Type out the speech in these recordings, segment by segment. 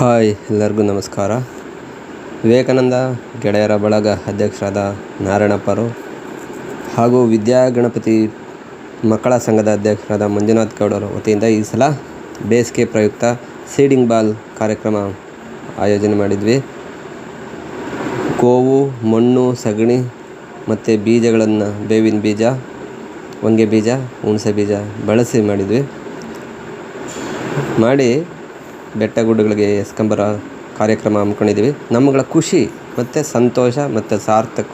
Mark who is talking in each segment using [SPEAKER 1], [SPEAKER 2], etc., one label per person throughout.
[SPEAKER 1] Hi, ಎಲ್ಲರಿಗೂ ನಮಸ್ಕಾರ. ವಿವೇಕಾನಂದ ಗೆಳೆಯರ ಬಳಗ ಅಧ್ಯಕ್ಷರಾದ ನಾರಾಯಣಪ್ಪರು ಹಾಗೂ ವಿದ್ಯಾಗಣಪತಿ ಮಕ್ಕಳ ಸಂಘದ ಅಧ್ಯಕ್ಷರಾದ ಮಂಜುನಾಥ್ ಗೌಡರ ವತಿಯಿಂದ ಈ ಸಲ ಬೇಸಿಗೆ ಪ್ರಯುಕ್ತ ಸೀಡಿಂಗ್ ಬಾಲ್ ಕಾರ್ಯಕ್ರಮ ಆಯೋಜನೆ ಮಾಡಿದ್ವಿ. ಗೋವು, ಮಣ್ಣು, ಸಗಣಿ ಮತ್ತು ಬೀಜಗಳನ್ನು ಬೇವಿನ ಬೀಜ, ಹೊಂಗೆ ಬೀಜ, ಹುಣಸೆ ಬೀಜ ಬಳಸಿ ಮಾಡಿದ್ವಿ. ಮಾಡಿ ಬೆಟ್ಟ ಗುಡ್ಡಗಳಿಗೆ ಎಸ್ಕಂಬರ ಕಾರ್ಯಕ್ರಮ ಹಮ್ಮಿಕೊಂಡಿದ್ದೀವಿ. ನಮ್ಮಗಳ ಖುಷಿ ಮತ್ತು ಸಂತೋಷ ಮತ್ತು ಸಾರ್ಥಕ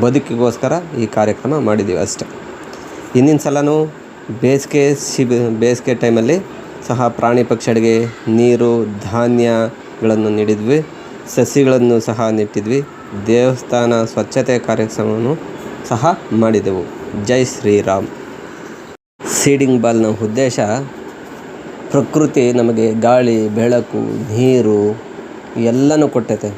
[SPEAKER 1] ಬದುಕಿಗೋಸ್ಕರ ಈ ಕಾರ್ಯಕ್ರಮ ಮಾಡಿದ್ದೀವಿ ಅಷ್ಟೆ. ಹಿಂದಿನ ಸಲವೂ ಬೇಸಿಗೆ ಶಿಬಿ ಬೇಸಿಗೆ ಟೈಮಲ್ಲಿ ಸಹ ಪ್ರಾಣಿ ಪಕ್ಷಿಗಳಿಗೆ ನೀರು, ಧಾನ್ಯಗಳನ್ನು ನೀಡಿದ್ವಿ. ಸಸಿಗಳನ್ನು ಸಹ ನೆಟ್ಟಿದ್ವಿ. ದೇವಸ್ಥಾನ ಸ್ವಚ್ಛತೆ ಕಾರ್ಯಕ್ರಮವನ್ನು ಸಹ ಮಾಡಿದೆವು. ಜೈ ಶ್ರೀರಾಮ್. ಸೀಡಿಂಗ್ ಬಾಲ್ನ ಉದ್ದೇಶ ಪ್ರಕೃತಿ ನಮಗೆ ಗಾಳಿ ಬೆಳಕು ನೀರು ಎಲ್ಲನೂ ಕೊಟ್ಟೈತೆ.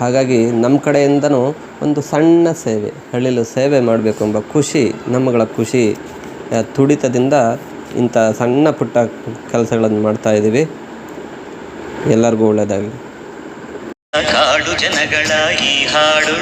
[SPEAKER 1] ಹಾಗಾಗಿ ನಮ್ಮ ಕಡೆಯಿಂದನೂ ಒಂದು ಸಣ್ಣ ಸೇವೆ ಹಳ್ಳಿಲು ಸೇವೆ ಮಾಡಬೇಕು ಎಂಬ ಖುಷಿ ನಮ್ಮಗಳ ಖುಷಿ ತುಡಿತದಿಂದ ಇಂಥ ಸಣ್ಣ ಪುಟ್ಟ ಕೆಲಸಗಳನ್ನು ಮಾಡ್ತಾ ಇದ್ದೀವಿ. ಎಲ್ಲರಿಗೂ ಒಳ್ಳೆಯದಾಗಲಿ.
[SPEAKER 2] ಕಾಡು ಜನಗಳ ಈ ಹಾಡು